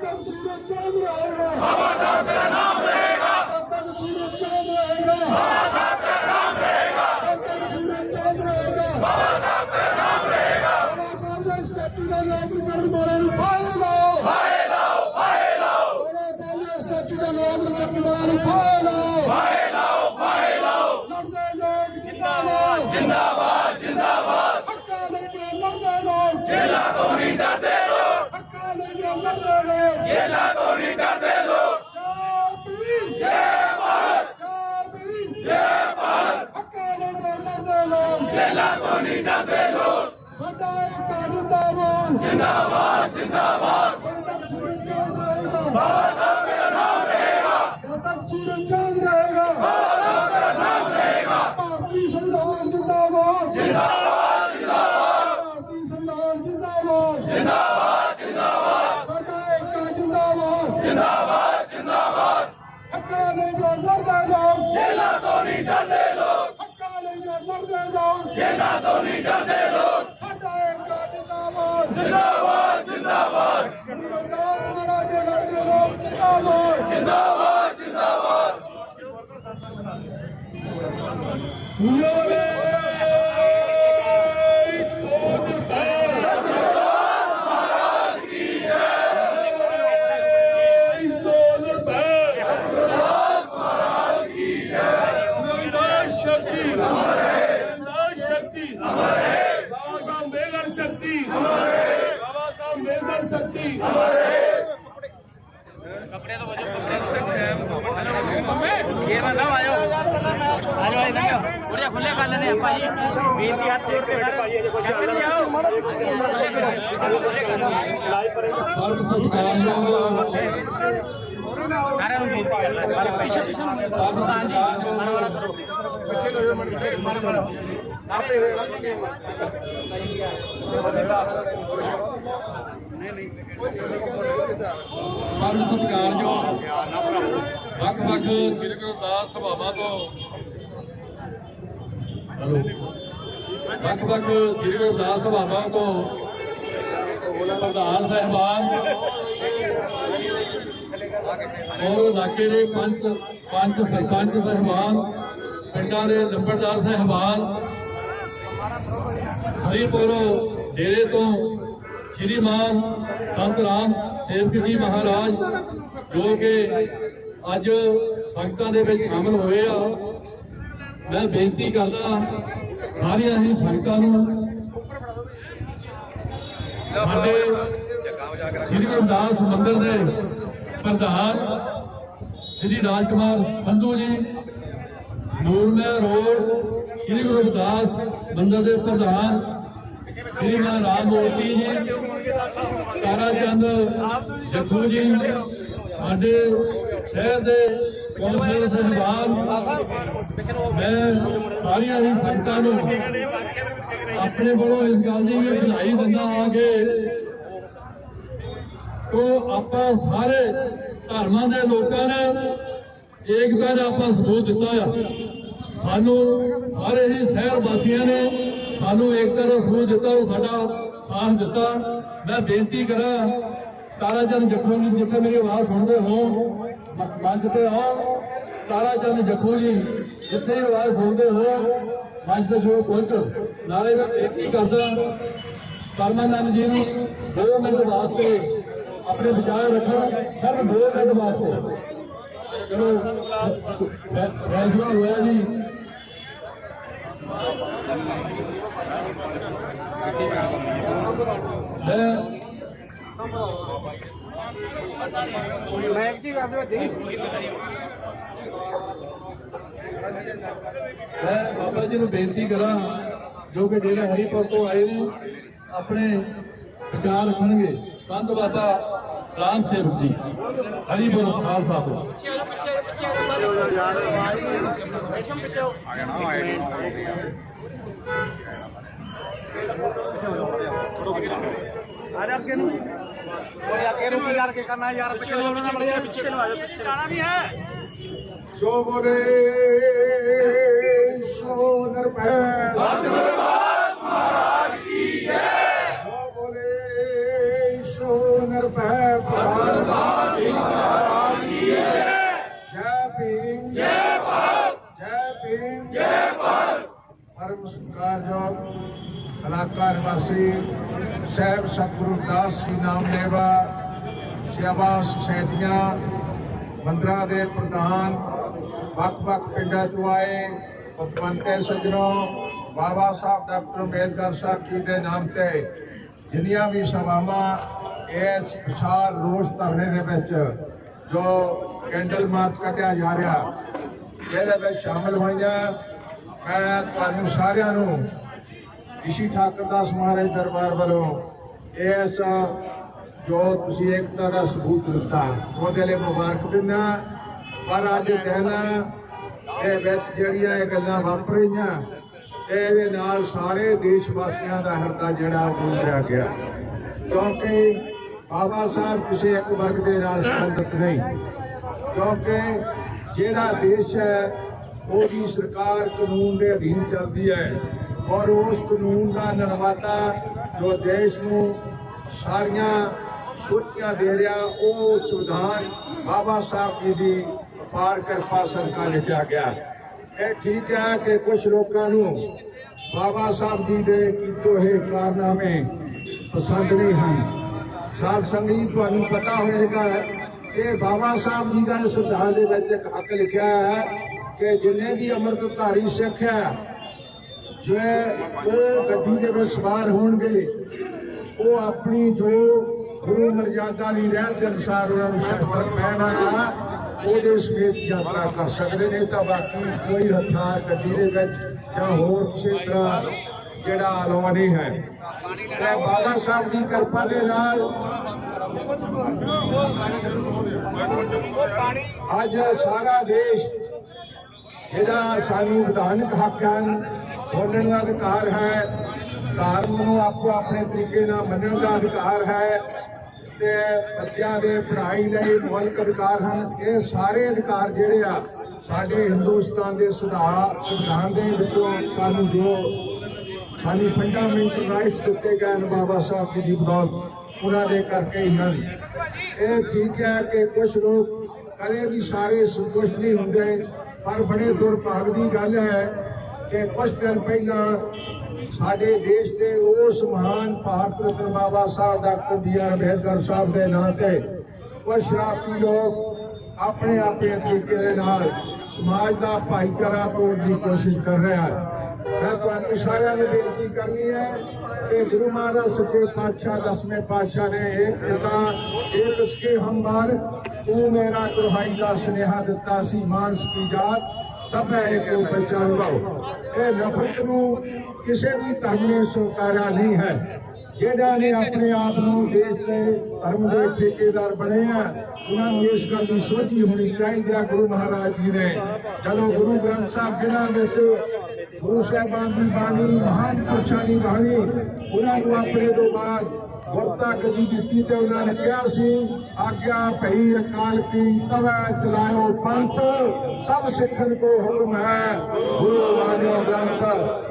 तक सूरज चांद रहेगा बाबा साहब का नाम रहेगा तब तक सूरज चांद रहेगा बाबा साहब का नाम रहेगा तब तक सूरज चांद रहेगा बाबा साहब का नाम रहेगा बाबा साहब का स्टैचू का नाम कर दो फाए लाओ फाए लाओ फाए लाओ बाबा साहब का स्टैचू का नाम कर दो फाए लाओ फाए लाओ फाए लाओ लड़ते लोग जिंदाबाद जिंदाबाद जिंदाबाद ਜਦ ਤੱਕ ਸੂਰਜ ਚਾਂਦ ਰਹੇਗਾ ਬਾਬਾ ਸਾਹਿਬ ਮੇਰਾ ਨਾਮ ਰਹੇਗਾ ਭਾਰਤੀ ਸੰਵਿਧਾਨ ਜਿੰਦਾਬਾਦ ਜਿੰਦਾਬਾਦ ਜਿੰਦਾਬਾਦ ਭਾਰਤੀ ਸੰਵਿਧਾਨ ਜਿੰਦਾਬਾਦ ਜਿੰਦਾਬਾਦ ਜਿੰਦਾਬਾਦ ਸਾਡਾ ਇੱਕ ਜਿੰਦਾਬਾਦ ਜਿੰਦਾਬਾਦ ਜਿੰਦਾਬਾਦ ਹੱਕਾਂ ਲਈ ਜੋ ਲੜਦੇ ਲੋਕ ਜੇਲਾ ਤੋਂ ਨਹੀਂ ਡਰਦੇ ਲੋਕ ਹੱਕਾਂ ਲਈ ਜੋ ਲੜਦੇ ਲੋਕ ਜੇਲਾ ਤੋਂ ਨਹੀਂ ਡਰਦੇ ਲੋਕ ਸਾਡਾ ਇੱਕ ਜਿੰਦਾਬਾਦ ਜਿੰਦਾਬਾਦ ਜਿੰਦਾਬਾਦ ਜਿੰਦਾਬਾਦ ਮਹਾਰਾਜੇ ਲੜਦੇ ਲੋਕ ਜਿੰਦਾਬਾਦ ਜਿੰਦਾਬਾਦ ਜਿੰਦਾਬਾਦ शक्ति शक्ति बाबा साहब ਕਮਰੇ ਤੋਂ ਵਜੋ ਕਮਰੇ ਤੋਂ ਟਾਈਮ ਮੰਮੇ ਇਹ ਨਾ ਨਾ ਆਇਓ। ਆਜੋ ਆਈ ਨਾ ਉਰੇ ਖੁੱਲੇ ਕਰ ਲੈਨੇ ਆਪਾਂ ਜੀ। ਬੇਨਤੀ ਹੱਥ ਜੋੜ ਕੇ ਸਾਰੇ। ਚੱਲ ਜਾਓ ਲਾਈਵ ਪਰ। ਸਾਰੇ ਨੂੰ ਪਿੱਛੇ ਪਿੱਛੇ ਆਜੋ ਆਜੋ ਮਨ ਵਾਲਾ ਕਰੋ ਪਿੱਛੇ ਲੋ ਮਨ ਪਿੱਛੇ ਮਨ ਮਨ ਸਰਬ ਸਤਿਕਾਰਯੋਗ ਵੱਖ ਵੱਖ ਸ੍ਰੀ ਗੁਰੂ ਦਾਸ ਸਭਾਵਾਂ ਤੋਂ ਵੱਖ ਵੱਖ ਸ੍ਰੀ ਗੁਰੂ ਦਾਸ ਸਭਾਵਾਂ ਤੋਂ ਪ੍ਰਧਾਨ ਸਹਿਬਾਨ ਔਰ ਇਲਾਕੇ ਦੇ ਪੰਚ ਪੰਚ ਸਰਪੰਚ ਸਹਿਬਾਨ, ਪਿੰਡਾਂ ਦੇ ਲੰਬੜਦਾਰ ਸਹਿਬਾਨ ਹਰੀਪੁਰ ਡੇਰੇ ਤੋਂ ਸ਼੍ਰੀ ਮਾਨ ਸੰਤ ਰਾਮ ਸੇਵਕ ਜੀ ਮਹਾਰਾਜ, ਜੋ ਕਿ ਅੱਜ ਸੰਗਤਾਂ ਦੇ ਵਿੱਚ ਸ਼ਾਮਲ ਹੋਏ ਆ। ਮੈਂ ਬੇਨਤੀ ਕਰਦਾ ਸਾਰੀਆਂ ਹੀ ਸੰਗਤਾਂ ਨੂੰ ਸਾਡੇ ਸ੍ਰੀ ਗੁਰਦਾਸ ਮੰਦਿਰ ਦੇ ਪ੍ਰਧਾਨ ਸ੍ਰੀ ਰਾਜਕੁਮਾਰ ਸੰਧੂ ਜੀ ਨੂਰਮਹਿ ਰੋਡ ਸ੍ਰੀ ਗੁਰੂ ਰਵਿਦਾਸ ਮੰਦਰ ਦੇ ਪ੍ਰਧਾਨ ਸ੍ਰੀ ਮਹਾਰਾਜ ਮੋਤੀ ਜੀ, ਤਾਰਾ ਚੰਦ ਜੱਖੂ ਜੀ, ਸਾਡੇ ਸ਼ਹਿਰ ਦੇ ਕੌਂਸਲਰ ਸਹਿਬਾਨ, ਮੈਂ ਸਾਰੀਆਂ ਹੀ ਸੰਗਤਾਂ ਨੂੰ ਆਪਣੇ ਵੱਲੋਂ ਇਸ ਗੱਲ ਦੀ ਵੀ ਵਧਾਈ ਦਿੰਦਾ ਹਾਂ ਕਿ ਉਹ ਆਪਾਂ ਸਾਰੇ ਧਰਮਾਂ ਦੇ ਲੋਕਾਂ ਨੇ ਏਕਤਾ ਦਾ ਆਪਾਂ ਸਬੂਤ ਦਿੱਤਾ ਆ। ਸਾਨੂੰ ਸਾਰੇ ਹੀ ਸ਼ਹਿਰ ਵਾਸੀਆਂ ਨੇ ਸਾਨੂੰ ਏਕਤਾ ਦਾ ਸਬੂਤ ਦਿੱਤਾ, ਉਹ ਸਾਡਾ ਸਾਥ ਦਿੱਤਾ। ਮੈਂ ਬੇਨਤੀ ਕਰਾਂ ਤਾਰਾ ਚੰਦ ਜੱਖੂ ਜੀ, ਜਿੱਥੇ ਮੇਰੀ ਆਵਾਜ਼ ਸੁਣਦੇ ਹੋ ਮੰਚ ਤੇ ਆਓ। ਤਾਰਾ ਚੰਦ ਜੱਖੂ ਜੀ, ਜਿੱਥੇ ਆਵਾਜ਼ ਸੁਣਦੇ ਹੋ, ਮੰਚ ਤੇ ਜੋ ਪਹੁੰਚੋ। ਨਾਲੇ ਮੈਂ ਬੇਨਤੀ ਕਰਦਾ, ਪਰਮਾਨੰਦ ਜੀ ਨੂੰ ਦੋ ਮਿੰਟ ਵਾਸਤੇ ਆਪਣੇ ਵਿਚਾਰ ਰੱਖਣ, ਸਿਰਫ ਦੋ ਮਿੰਟ ਵਾਸਤੇ। ਚਲੋ ਫੈਸਲਾ ਹੋਇਆ ਜੀ। ਮੈਂ ਜੀ ਕਰ ਦਿਓ ਜੀ ਮੈਂ ਬਾਬਾ ਜੀ ਨੂੰ ਬੇਨਤੀ ਕਰਾਂ, ਜੋ ਕਿ ਜਿਹੜੇ ਹਰੀਪੁਰ ਤੋਂ ਆਏ ਨੇ, ਆਪਣੇ ਵਿਚਾਰ ਰੱਖਣਗੇ। ਸੰਤ ਬਾਬਾ ਰਾਮ ਸੇਵਕ ਜੀ ਹਰੀਪੁਰ ਖਾਲਸਾ ਤੋਂ ਆ ਅੱਗੇ ਨੂੰ ਓਏ ਅੱਗੇ ਨੂੰ ਕੀ ਕਰਕੇ ਕਰਨਾ ਯਾਰ ਪਿੱਛੇ ਨੂੰ ਉਹਨਾਂ ਦਾ ਪਿੱਛੇ ਪਿੱਛੇ ਨੂੰ ਆਜੋ ਪਿੱਛੇ ਜਾਣਾ ਵੀ ਹੈ ਜੋ ਬੋਲੇ ਸੋ ਸਾਬਕਾ ਨਿਵਾਸੀ ਸਾਹਿਬ ਸਤਿਗੁਰੂ ਦਾਸ ਜੀ ਨਾਮਲੇਵਾ ਸੇਵਾ ਸੁਸਾਇਟੀਆਂ ਮੰਦਰਾਂ ਦੇ ਪ੍ਰਧਾਨ ਵੱਖ-ਵੱਖ ਪਿੰਡਾਂ ਤੋਂ ਆਏ ਪਤਵੰਤੇ ਸੱਜਣੋ, ਬਾਬਾ ਸਾਹਿਬ ਡਾਕਟਰ ਅੰਬੇਦਕਰ ਸਾਹਿਬ ਜੀ ਦੇ ਨਾਮ ਤੇ ਜਿੰਨੀਆਂ ਵੀ ਸਭਾਵਾਂ ਇਸ ਵਿਸ਼ਾਲ ਰੋਸ ਧਰਨੇ ਦੇ ਵਿੱਚ ਜੋ ਕੈਂਡਲ ਮਾਰਚ ਕੱਢਿਆ ਜਾ ਰਿਹਾ, ਇਹਦੇ ਵਿੱਚ ਸ਼ਾਮਲ ਹੋਈਆਂ। ਮੈਂ ਤੁਹਾਨੂੰ ਸਾਰਿਆਂ ਨੂੰ ਇਸ਼ੀ ਠਾਕਰ ਦਾਸ ਮਹਾਰਾਜ ਦਰਬਾਰ ਵੱਲੋਂ ਇਸ ਜੋ ਤੁਸੀਂ ਏਕਤਾ ਦਾ ਸਬੂਤ ਦਿੱਤਾ, ਉਹਦੇ ਲਈ ਮੁਬਾਰਕ ਦਿੰਦਾ ਪਰ ਅੱਜ ਦਿਨ ਇਹ ਵਿੱਚ ਜਿਹੜੀਆਂ ਇਹ ਗੱਲਾਂ ਵਾਪਰ ਰਹੀਆਂ, ਇਹਦੇ ਨਾਲ ਸਾਰੇ ਦੇਸ਼ ਵਾਸੀਆਂ ਦਾ ਹਿਰਦਾ ਜਿਹੜਾ ਉਹ ਗੁੰਦਰਿਆ ਗਿਆ। ਕਿਉਂਕਿ ਬਾਬਾ ਸਾਹਿਬ ਕਿਸੇ ਇੱਕ ਵਰਗ ਦੇ ਨਾਲ ਸੰਬੰਧਿਤ ਨਹੀਂ। ਕਿਉਂਕਿ ਜਿਹੜਾ ਦੇਸ਼ ਹੈ ਉਹਦੀ ਸਰਕਾਰ ਕਾਨੂੰਨ ਦੇ ਅਧੀਨ ਚੱਲਦੀ ਹੈ ਔਰ ਉਸ ਕਾਨੂੰਨ ਦਾ ਨਿਰਮਾਤਾ ਜੋ ਦੇਸ਼ ਨੂੰ ਸਾਰੀਆਂ ਸੋਚੀਆਂ ਦੇ ਰਿਹਾ, ਉਹ ਸੰਵਿਧਾਨ ਬਾਬਾ ਸਾਹਿਬ ਜੀ ਦੀ ਪਾਰ ਕਿਰਪਾ ਸਦਕਾ ਲਿਖਿਆ ਗਿਆ। ਇਹ ਠੀਕ ਹੈ ਕਿ ਕੁਝ ਲੋਕਾਂ ਨੂੰ ਬਾਬਾ ਸਾਹਿਬ ਜੀ ਦੇ ਕੀਤੇ ਹੋਏ ਕਾਰਨਾਮੇ ਪਸੰਦ ਨਹੀਂ ਹਨ। ਸਾਧ ਸੰਗਤ ਤੁਹਾਨੂੰ ਪਤਾ ਹੋਏਗਾ ਕਿ ਬਾਬਾ ਸਾਹਿਬ ਜੀ ਦਾ ਸੰਵਿਧਾਨ ਦੇ ਵਿੱਚ ਇੱਕ ਹੱਕ ਲਿਖਿਆ ਹੈ ਕਿ ਜਿੰਨੇ ਵੀ ਅੰਮ੍ਰਿਤਧਾਰੀ ਸਿੱਖ ਹੈ, ਜੋ ਉਹ ਗੱਡੀ ਦੇ ਵਿੱਚ ਸਵਾਰ ਹੋਣਗੇ, ਉਹ ਆਪਣੀ ਜੋ ਗੁਰੂ ਮਰਜ਼ਾਦਾ ਦੀ ਰਹਿਤ ਦੇ ਅਨੁਸਾਰ ਉਹਨਾਂ ਨੂੰ ਸ਼ਸਤਰ ਪਹਿਨਾਣਾ ਉਹਦੇ ਸਮੇਤ ਯਾਤਰਾ ਕਰ ਸਕਦੇ ਨੇ। ਤਾਂ ਬਾਕੀ ਕੋਈ ਹਥਿਆਰ ਗੱਡੀ ਦੇ ਵਿੱਚ ਜਾਂ ਹੋਰ ਕਿਸੇ ਤਰ੍ਹਾਂ ਜਿਹੜਾ ਅਲਾਵਾ ਨਹੀਂ ਹੈ। ਤੇ ਬਾਬਾ ਸਾਹਿਬ ਦੀ ਕਿਰਪਾ ਦੇ ਨਾਲ ਅੱਜ ਸਾਰਾ ਦੇਸ਼ ਜਿਹੜਾ ਸਾਨੂੰ ਵਿਧਾਨਕ ਹੱਕ ਹਨ ਬੋਲਣ ਦਾ ਅਧਿਕਾਰ ਹੈ। ਧਰਮ ਨੂੰ ਆਪੋ ਆਪਣੇ ਤਰੀਕੇ ਨਾਲ ਮੰਨਣ ਦਾ ਅਧਿਕਾਰ ਹੈ ਤੇ ਬੱਚਿਆਂ ਦੇ ਪੜ੍ਹਾਈ ਲਈ ਮੌਲਿਕ ਅਧਿਕਾਰ ਹਨ। ਇਹ ਸਾਰੇ ਅਧਿਕਾਰ ਜਿਹੜੇ ਆ, ਸਾਡੇ ਹਿੰਦੁਸਤਾਨ ਦੇ ਸੁਧਾਰ ਸੰਵਿਧਾਨ ਦੇ ਵਿੱਚੋਂ ਸਾਨੂੰ ਜੋ ਸਾਨੂੰ ਫੰਡਾਮੈਂਟਲ ਰਾਈਟਸ ਦਿੱਤੇ ਗਏ ਨੇ ਬਾਬਾ ਸਾਹਿਬ ਜੀ ਦੀ ਬਦੌਲਤ, ਉਹਨਾਂ ਦੇ ਕਰਕੇ ਹੀ ਹਨ। ਇਹ ਠੀਕ ਹੈ ਕਿ ਕੁਝ ਲੋਕ ਕਦੇ ਵੀ ਸਾਰੇ ਸੰਤੁਸ਼ਟ ਨਹੀਂ ਹੁੰਦੇ। ਪਰ ਬੜੇ ਦੁਰਭਾਗ ਦੀ ਗੱਲ ਹੈ ਕਿ ਕੁਝ ਦਿਨ ਪਹਿਲਾਂ ਸਾਡੇ ਦੇਸ਼ ਦੇ ਉਸ ਮਹਾਨ Bharat Ratna Baba Saheb, doctor B R Ambedkar Saheb ਦੇ ਨਾਂ ਤੇ ਕੁਝ ਸ਼ਰਾਰਤੀ ਲੋਕ ਆਪਣੇ ਆਪਣੇ ਤਰੀਕੇ ਦੇ ਨਾਲ ਸਮਾਜ ਦਾ ਭਾਈਚਾਰਾ ਤੋੜਨ ਦੀ ਕੋਸ਼ਿਸ਼ ਕਰ ਰਿਹਾ ਹੈ। ਮੈਂ ਤੁਹਾਨੂੰ ਸਾਰਿਆਂ ਨੂੰ ਬੇਨਤੀ ਕਰਨੀ ਹੈ ਕਿ ਗੁਰੂ ਮਹਾਰਾਜ ਸੱਚੇ ਪਾਤਸ਼ਾਹ, ਦਸਵੇਂ ਪਾਤਸ਼ਾਹ ਨੇ ਇੱਕ ਪਿਤਾ ਇੱਕ ਸਕੇ ਹੰਬਾਰ ਤੂੰ ਮੇਰਾ ਦੁਹਾਈ ਦਾ ਸੁਨੇਹਾ ਦਿੱਤਾ ਸੀ, ਮਾਨਸ ਕੀ ਜਾਤ, ਸਭ ਕੋ ਪਹਿਚਾਨ ਲਓ। ਇਹ ਨਫ਼ਰਤ ਨੂੰ ਕਿਸੇ ਵੀ ਧਰਮ ਨੇ ਸਵੀਕਾਰਿਆ ਨਹੀਂ ਹੈ। ਜਿਹੜਾ ਨੇ ਆਪਣੇ ਆਪ ਨੂੰ ਦੇਸ਼ ਦੇ ਧਰਮ ਦੇ ਠੇਕੇਦਾਰ ਬਣੇ ਆ, ਉਹਨਾਂ ਨੂੰ ਇਸ ਗੱਲ ਦੀ ਸੋਝੀ ਹੋਣੀ ਚਾਹੀਦੀ ਹੈ ਗੁਰੂ ਮਹਾਰਾਜ ਜੀ ਨੇ। ਜਦੋਂ ਗੁਰੂ ਗ੍ਰੰਥ ਸਾਹਿਬ, ਜਿਨ੍ਹਾਂ ਵਿੱਚ ਗੁਰੂ ਸਾਹਿਬਾਨ ਦੀ ਬਾਣੀ, ਮਹਾਨ ਪੁਰਸ਼ਾਂ ਦੀ ਬਾਣੀ, ਉਹਨਾਂ ਨੂੰ ਆਪਣੇ ਤੋਂ ਬਾਅਦ ਗੁਰਤਾ ਗੱਦੀ ਦਿੱਤੀ ਤੇ ਉਹਨਾਂ ਨੇ ਕਿਹਾ ਸੀ, ਆਗਿਆ ਭਈ ਅਕਾਲ ਕੀ ਤਵੇ ਚਲਾਇਓ ਪੰਥ, ਸਭ ਸਿੱਖਣ ਕੋ ਹੁਕਮ ਹੈ, ਗੁਰੂ ਵਾਲਿਓ ਗ੍ਰੰਥ।